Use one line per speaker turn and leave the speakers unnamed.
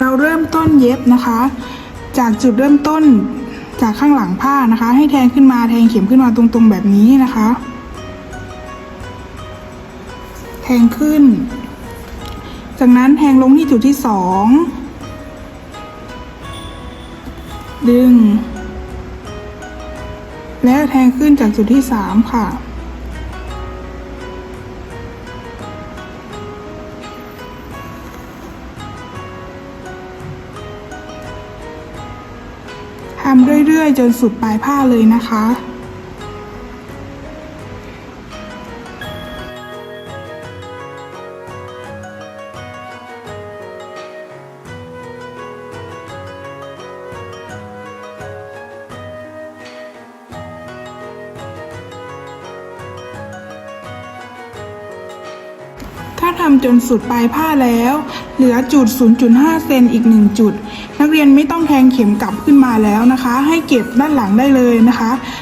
เราเริ่มต้นเย็บนะคะ จากจุดเริ่มต้นจากข้างหลังผ้านะคะ ให้แทงขึ้นมาแทงเข็มขึ้นมาตรงๆแบบนี้นะคะ แทงขึ้น จากนั้นแทงลงที่จุดที่สองดึง แล้วแทงขึ้นจากจุดที่สามค่ะ ทำเรื่อยๆ จนสุดปลายผ้าเลยนะคะ ถ้าทำจนสุดปลายผ้าแล้ว เหลือจุด 0.5 เซนอีก 1 จุด นักเรียนไม่ต้องแทงเข็มกลับขึ้นมาแล้วนะคะ ให้เก็บด้านหลังได้เลยนะคะ